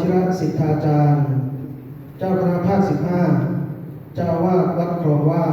ชิระสิทธาจารย์ เจ้าคณะภาคสิบห้าเจ้าวาดวัดคลองว่า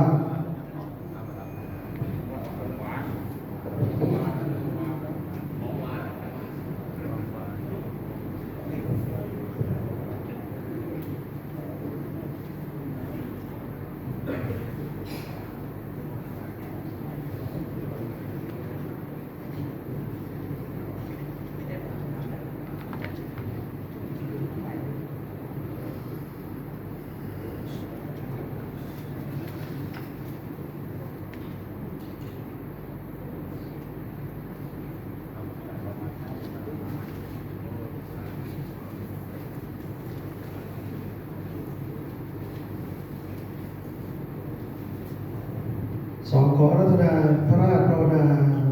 สองขอรัตนาพระราชภาวนา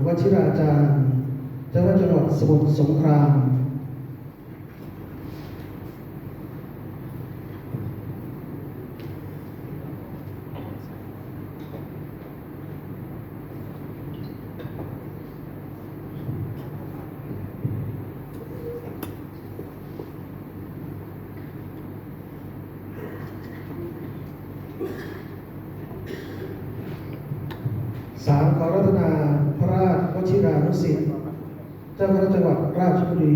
วชิราจารย์เจ้าหน้าจังหวัดสมุทรสงคราม สามขอรัตนาพระราชวชิรานุสิทธิ์เจ้าคณะจังหวัดราชบุรี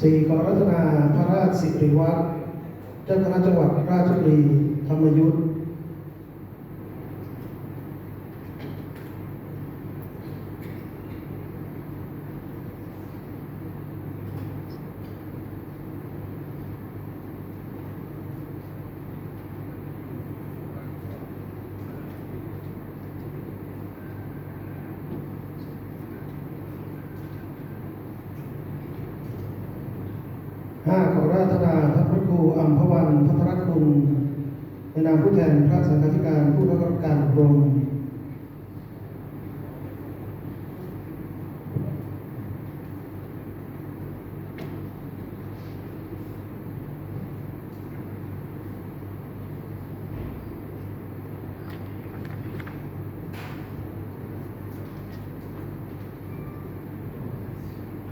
สี่กรรัตนาพระราชสิริวัตรเจ้าคณะจังหวัดราชบุรีธรรมยุทธ ห้าขอราธนาท่านพระครูอัมพวันพัทรคุณในนามผู้แทนพระสังฆาธิการผู้รักอบการอบรม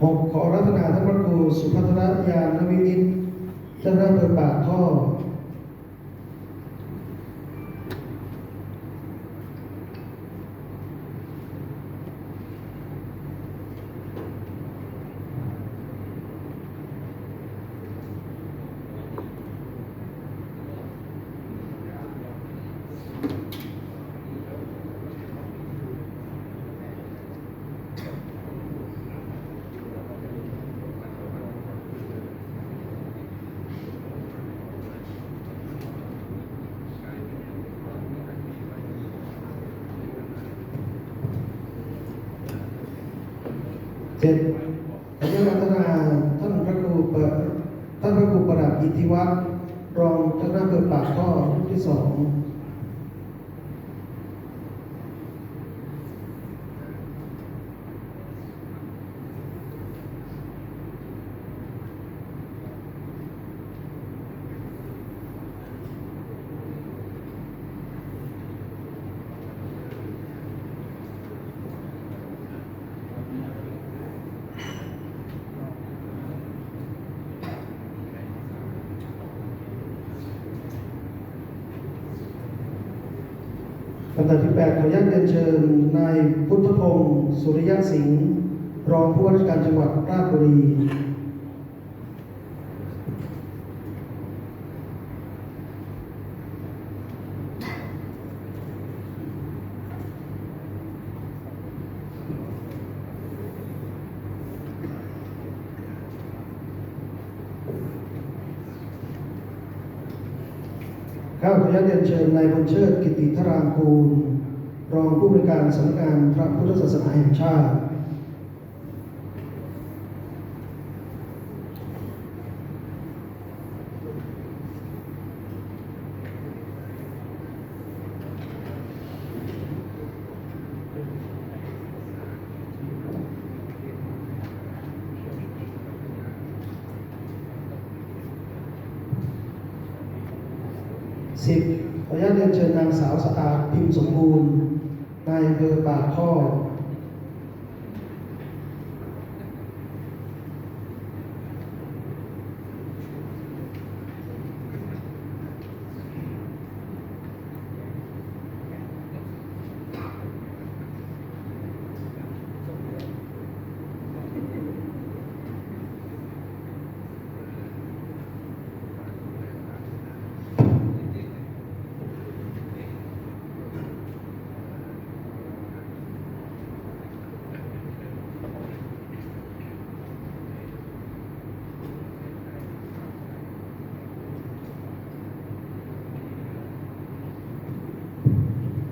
หกขอรัตนาท่านพระครูสุภัทรยานวินิตเจ้าหน้าที่อำเภอปากท่อ เจ็ดขอรัตนาท่านพระครูเปิดท่านพระครูประดับอิทธิ วัฒน์รองเจ้าหน้าเกิดปากข้อที่สองำดับที่แปดขออนุญาตเรียนเชิญนายพุทธพงศ์สุริยะสิงห์รองผู้ว่าราชการจังหวัดราชบุรี ข้าขออนุญาเรียนเชิญนายบุญเชิดกิติธารางกูล รองผู้บริการสำนักงานพระพุทธศาสนาแห่งชาติ ข สิบขออนุญาตเรียนเชิญนางสาวสตาพิมพ์สมบูรณ์นายอำเภอปากท่อ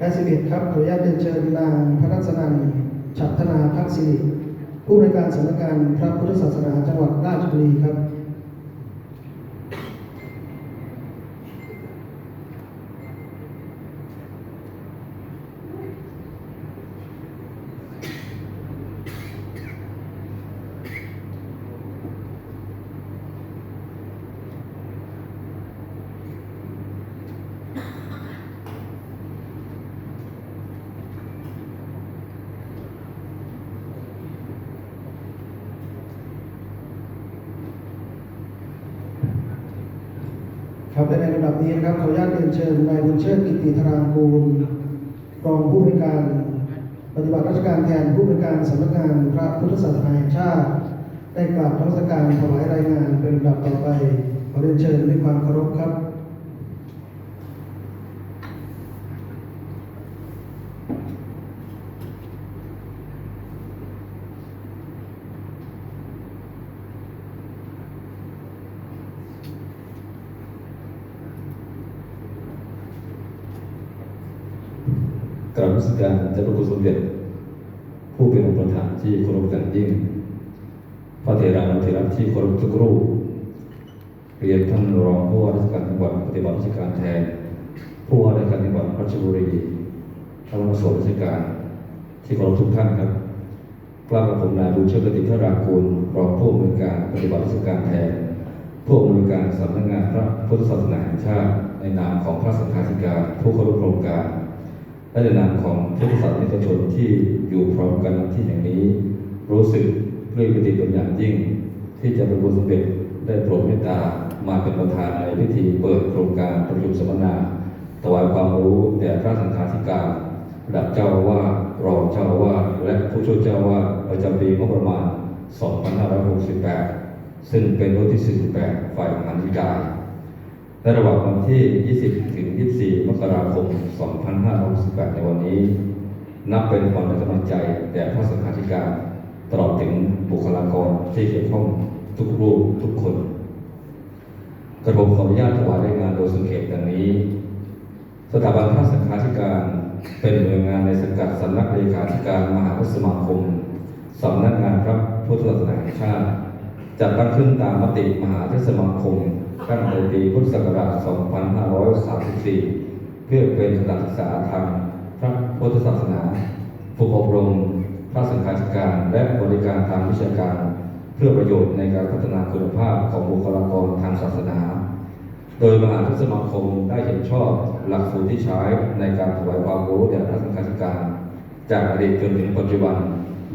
และสิบเอ็ดครับขออนุญาตเรียนเชิญนางพระรัศนันฉัตรธนาพักศิริผู้บริการสำนักงานพระพุทธศาสนาจังหวัดราชบุรีครับ ครับและในระดับนี้นะครับขออนุญาตเรียนเชิญนายบุญเชิดกิติธารางกูลรองผู้บริการ ปฏิบัติราชการแทนผู้บริการสำนักงานพระพุทธศาสนาแห่งชาติ ได้กราบนมัชการถวายรายงานเป็นลำดับต่อไปขอเรียนเชิญด้วยความเคารพครับ กราบนมัสการ เจ้าพระคุณสมเด็จ ผู้เป็นองประธานที่เคารพอย่างยิ่ง พระเถรานุเถระที่เคารพทุกรูปเรียนท่านรองผู้ว่าราชการจังหวัดปฏิบัติราชการแทน ผู้ว่าราชการจังหวัดราชบุรีท่านรัฐมนตรีราชการ ที่เคารพทุกท่านครับกล้ากับผมนายบุญเชิดกติพระรากูลรองผู้อำนวยการปฏิบัติราชการแทนผู้อำนวยการสำนักงานพระพุทธศาสนาแห่งชาติ ในนามของพระสังฆาธิการผู้เข้าร่วมโครงการ และในนามของพุทธศาสนิกชนที่อยู่พร้อมกันที่แห่งนี้ รู้สึกปลื้มปิติเป็นอย่างยิ่ง ที่จะเป็นบุญสมเด็จได้โปรดเมตตามาเป็นประธานในพิธีเปิดโครงการประชุมสัมมนาถวายความรู้แด่พระสังฆาธิการระดับเจ้าอาวารองเจ้าอาวาและผู้ช่วยเจ้าอาวาประจำปีงบประมาณ 2568 ซึ่งเป็นรุ่นที่ 48 ฝ่ายมหานิกาย ในระหว่างวันที่ 20 ถึง 24 มกราคม 2568 ในวันนี้ นับเป็นควันให้กำลังใจแด่พระสังฆาธิการ ตลอดถึงบุคลากรที่เกี่ยวข้องทุกรูปทุกคน กระผมขออนุญาตถวายรายงานโดยสังเกตดังนี้ สถาบันพระสังฆาธิการเป็นหน่วยงานในสังกัดสำนักเลขาธิการมหาพุทธสมาคมสำนักงานพระพุทธศาสนาแห่งชาติ จัดตั้งขึ้นตามมติมหาเทศสมาคม ตั้งแต่ปีพุทธศักราช 2534 เพื่อเป็นสถานศึกษาทางพระพุทธศาสนา ฝึกอบรมพระสังฆาธิการ และบริการทางวิชาการ เพื่อประโยชน์ในการพัฒนาคุณภาพของบุคลากรทางศาสนา โดยมหาเทศสมาคมได้เห็นชอบหลักสูตรที่ใช้ในการถวายความรู้แด่พระสังฆาธิการ จากอดีตจนถึงปัจจุบัน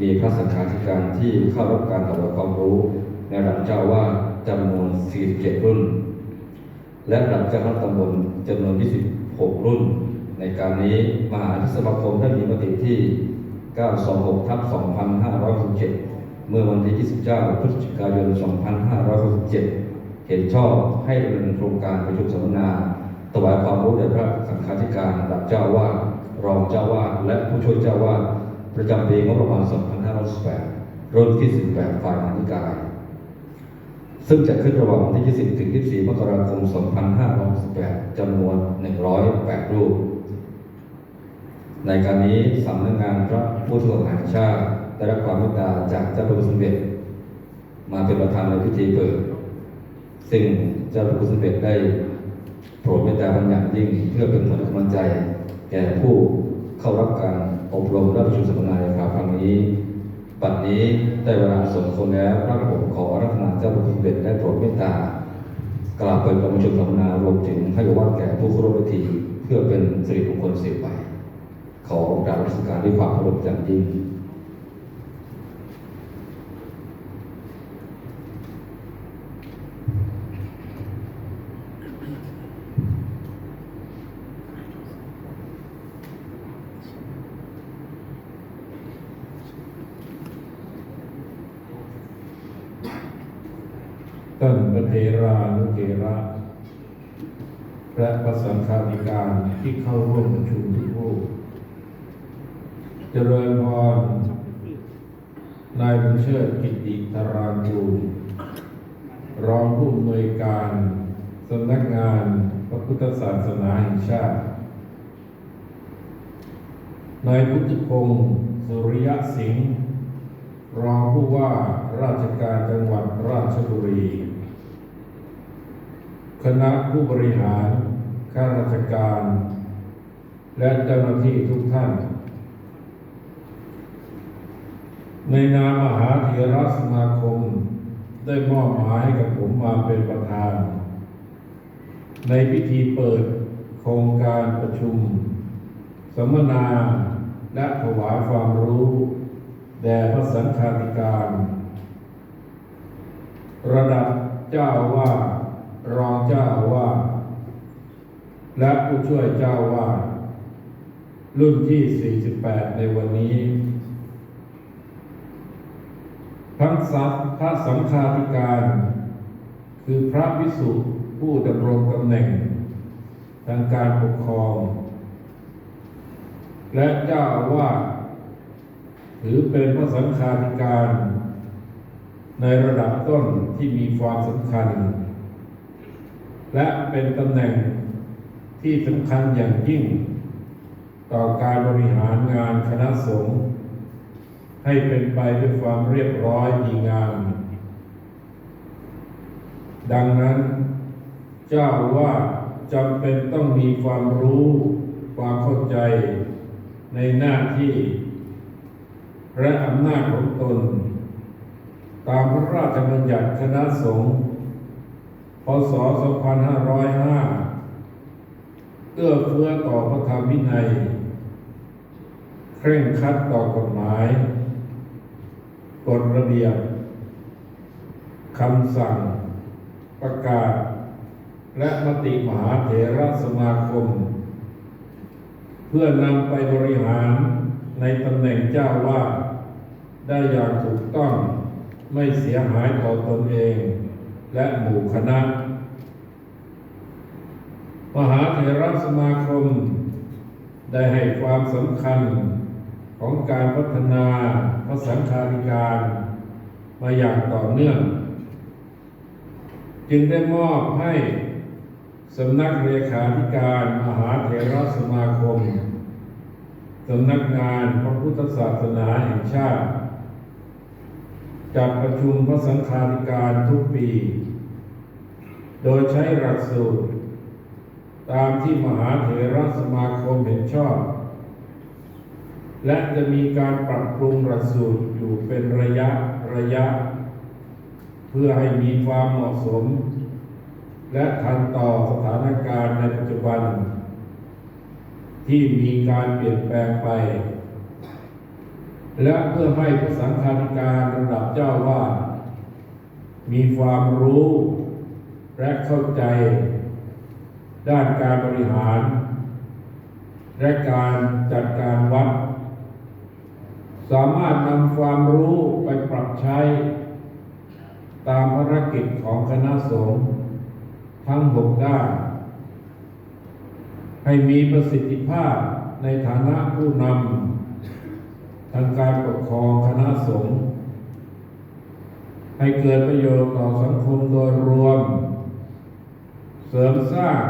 มีพระสังฆาธิการที่เข้ารับการถวายความรู้ในระดับเจ้าว่า จำนวน 47 รุ่น และระดับเจ้าคณะตำบลจำนวน 26 รุ่น ในการนี้มหาเทศสมาคมได้มีมติที่ 926ทับ2567 เมื่อวันที่ 29 พฤศจิกายน 2567 เห็นชอบให้ดำเนินโครงการประชุมสัมมนาถวายความรู้แด่พระสังฆาธิการระดับเจ้าว่ารองเจ้าว่าและผู้ช่วยเจ้าว่าประจำปีงบประมาณ 2568รุ่นที่ 18 ฝ่ายมหานิกาย ซึ่งจะขึ้นระหว่างวันที่ 20 ถึง 24 มกราคม 2568จำนวน 108 รูป ในการนี้สำนักงานพระพุทธศาสนาแห่งชาติได้รับความเมตตาจากเจ้าพระคุณสมเด็จ มาเป็นประธานในพิธีเปิด ซึ่งเจ้าพระคุณสมเด็จได้โปรดเมตตาบางอย่างยิ่ง เพื่อเป็นขวัญกำลังใจ แก่ผู้เข้ารับการอบรมและประชุมสัมมนาในคราวครั้งนี้ บันนี้ได้เวลาสมควรแล้วพระผมขอรัตนาเจ้าพระคุณเด็จได้โปรดเมตตากล่าวเป็นประชุมสัมมนารวมถึงให้รางวัดแก่ผู้เข้าร่วมพิธีเพื่อเป็นสิริมงคลสืบไปขอกราบรัชการด้วยความเคารพอย่างยิ่ง ท่าน พระเทรานุเถระและพระสังฆาธิการที่เข้าร่วมประชุมทุกผู้เจริญพรนายบุญเชิดกิติตารางกูลรองผู้อำนวยการสำนักงานพระพุทธศาสนาแห่งชาติ นายพุทธพงศ์สุริยะสิงห์รองผู้ว่าราชการจังหวัดราชบุรี คณะผู้บริหาร ข้าราชการ และเจ้าหน้าที่ทุกท่าน ในนามมหาเถรสมาคม ได้มอบหมายให้กับผมมาเป็นประธาน ในพิธีเปิดโครงการประชุม สัมมนาและถวายความรู้ แด่พระสังฆาธิการ ระดับเจ้าอาวาด รองเจ้าอาวาดและผู้ช่วยเจ้าอาวาดรุ่นที่ 48 ในวันนี้ ทั้งสัตพระสังฆาธิการ คือพระวิสุทธ์ผู้ดำรงตำแหน่ง ทางการปกครอง และเจ้าอาวาถือเป็นพระสังฆาธิการ ในระดับต้นที่มีความสำคัญ และเป็นตำแหน่งที่สำคัญอย่างยิ่ง ต่อการบริหารงานคณะสงฆ์ให้เป็นไปด้วยความเรียบร้อยดีงาม ดังนั้น เจ้าว่าจำเป็นต้องมีความรู้ความเข้าใจในหน้าที่ และอำนาจของตน ตามพระราชบัญญัติคณะสงฆ์ ศ 2505 เอื้อเฟื้อต่อพระธรรมวินัย เคร่งครัดต่อกฎหมาย กฎระเบียบคำสั่ง ประกาศ และมติมหาเถรสมาคม เพื่อนำไปบริหารในตำแหน่งเจ้าวาดได้อย่างถูกต้องไม่เสียหายต่อตนเอง และหมู่คณะ มหาเถรสมาคม ได้ให้ความสำคัญของการพัฒนาพระสังฆาธิการ มาอย่างต่อเนื่อง จึงได้มอบให้สำนักเลขาธิการมหาเถรสมาคม สำนักงานพระพุทธศาสนาแห่งชาติ จัดประชุมพระสังฆาธิการทุกปี โดยใช้หลักสูตร ตามที่มหาเถรสมาคมเห็นชอบ และจะมีการปรับปรุงหลักสูตรอยู่เป็นระยะระยะ เพื่อให้มีความเหมาะสม และทันต่อสถานการณ์ในปัจจุบัน ที่มีการเปลี่ยนแปลงไป และเพื่อให้พระสังฆาธิการระดับเจ้าวาดมีความรู้ และเข้าใจ ด้านการบริหาร และการจัดการวัด สามารถนำความรู้ไปปรับใช้ ตามภารกิจของคณะสงฆ์ทั้งหกด้าน ให้มีประสิทธิภาพในฐานะผู้นำ ทางการปกครองคณะสงฆ์ให้เกิดประโยชน์ต่อสังคมโดยรวม เสริมสร้าง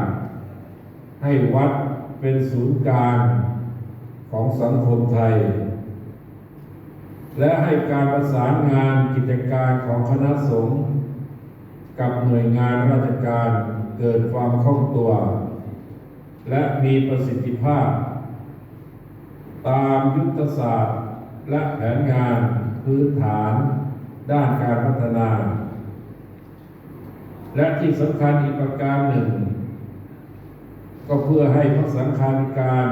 ให้วัดเป็นศูนย์กลางของสังคมไทย และให้การประสานงานกิจการของคณะสงฆ์กับหน่วยงานราชการเกิดความคล่องตัว และมีประสิทธิภาพ ตามยุทธศาสตร์ และแผนงานพื้นฐานด้านการพัฒนา และที่สำคัญอีกประการหนึ่ง ก็เพื่อให้พระสังฆาธิการ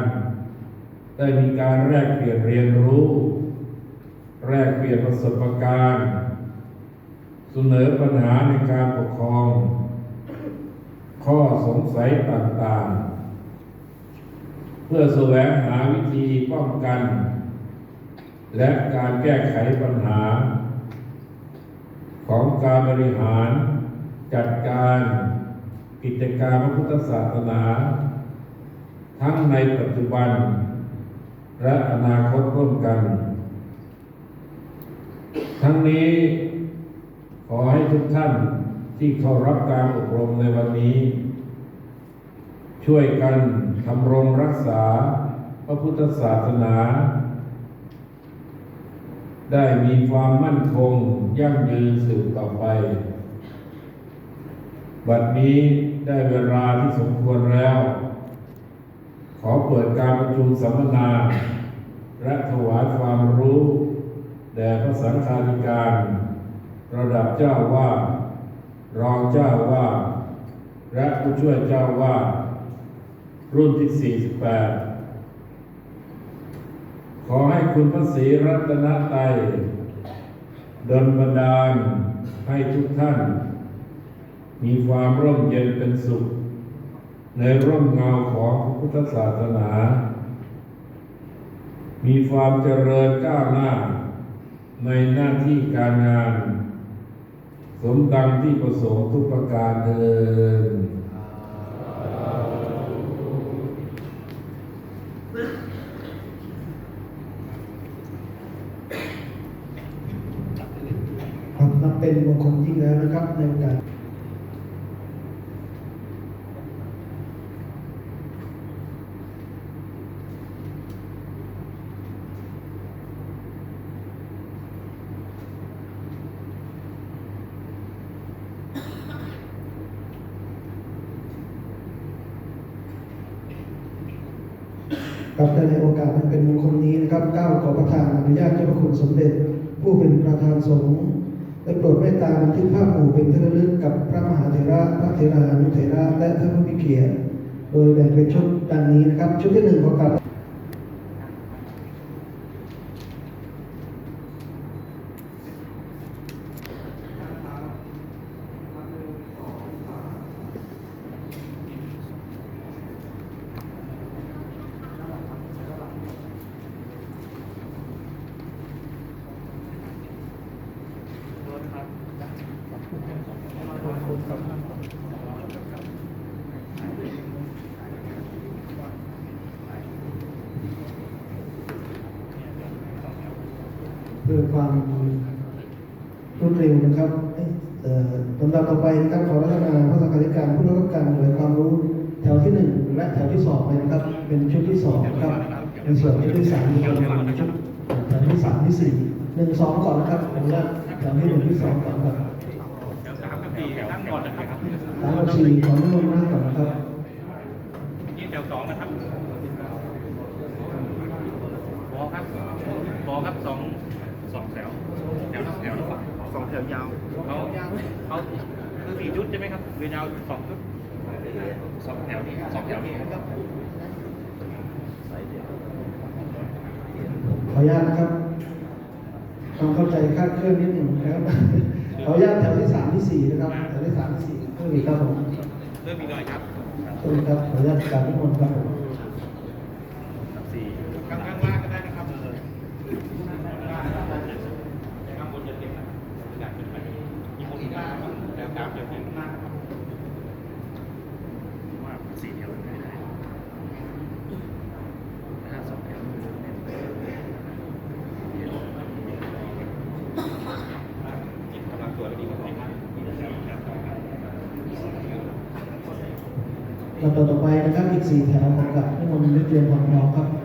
ได้มีการแลกเปลี่ยนเรียนรู้ แลกเปลี่ยนประสบการณ์เสนอปัญหาในการปกครอง ข้อสงสัยต่างๆ เพื่อแสวงหาวิธีป้องกัน และการแก้ไขปัญหา ของการบริหาร จัดการกิจการพระพุทธศาสนา ทั้งในปัจจุบัน และอนาคตร่วมกัน ทั้งนี้ขอให้ทุกท่านที่เข้ารับการอบรมในวันนี้ ช่วยกันทำรงรักษาพระพุทธศาสนา ได้มีความมั่นคงยั่งยืนสืบต่อไป บัดนี้ได้เวลาที่สมควรแล้ว ขอเปิดการประชุมสัมมนา และถวายความรู้แด่พระสังฆาธิการ ระดับเจ้าว่ารองเจ้าว่า และผู้ช่วยเจ้าว่า รุ่นที่ 48 ขอให้คุณพระศรีรัตนตรัยดลบันดาลให้ทุกท่าน มีความร่มเย็นเป็นสุข ในร่มเงาของพระพุทธศาสนา มีความเจริญก้าวหน้า ในหน้าที่การงาน สมดังที่ประสงค์ทุกประการเดิน ครับนับ เป็นมงคลยิ่งแล้วนะครับ ในโอกาสครับและในโอกาสอันเป็นมงคลนี้นะครับก้าวขอประทานอนุญาตเจ้าพระคุณสมเด็จ ผู้เป็นประธานสงฆ์ ได้โปรดเมตตาบันทึกภาพหมู่เป็นที่ระลึกกับพระมหาเถระพระเถรานุเถระและท่านผู้มีเกียรติโดยแบ่งเป็นชุดดังนี้นะครับ ชุดที่หนึ่งประกอบ เพื่อความรวดเร็วนะครับเอ้ยเอ่อลำดับต่อไปนะครับขอรัตนาพระสังฆาธิการผู้รับการหน่วยความรู้แถวที่หนึ่งและแถวที่สองเลย นะครับ เป็นชุดที่สองนะครับในส่วนชุดที่สามมีคนเป็นชุดแถวที่สามที่สี่หนึ่งสองก่อนนะครับขออนุญาตแถวที่หนึ่งที่สองก่อนครับสามกับสี่นั่งก่อนนะครับสามกับสี่ขอนิมนต์นั่งก่อนนะครับนี่แถวสองนะครับบอครับบอครับสองสองแถวแถวแถวละฝั่งสองแถวยาวเขาเขาคือสี่ชุดใช่ไหมครับเรียนยาวสองชุดสองแถวนี่สองแถวนี่ครับ ข ออนุญาตนะครับความเข้าใจคลาดเคลื่อนนิดหนึ่งนะครับขออนุญาตแถวที่สามที่สี่นะครับแถวที่สามที่สี่เพิ่มอีกครับผมเริ่มมีหน่อยครับขอบคุณครับขออนุญาตกราบนิมนต์ครับผมสี่ข้างข้างล่างก็ได้นะครับข้างบนจะเต็มนะอยากขึ้นไปมีคนอีกหน้าครับแล้วกราฟจะเต็มหน้าครับว่าสี่แถวได้ได้ห้าสองแถว กินกำลังตัวแล้วดีกว่าไหมครับ ลำดับต่อไปนะครับอีกสี่แถวของกับ นิมนต์นิเรียมความพร้อมครับ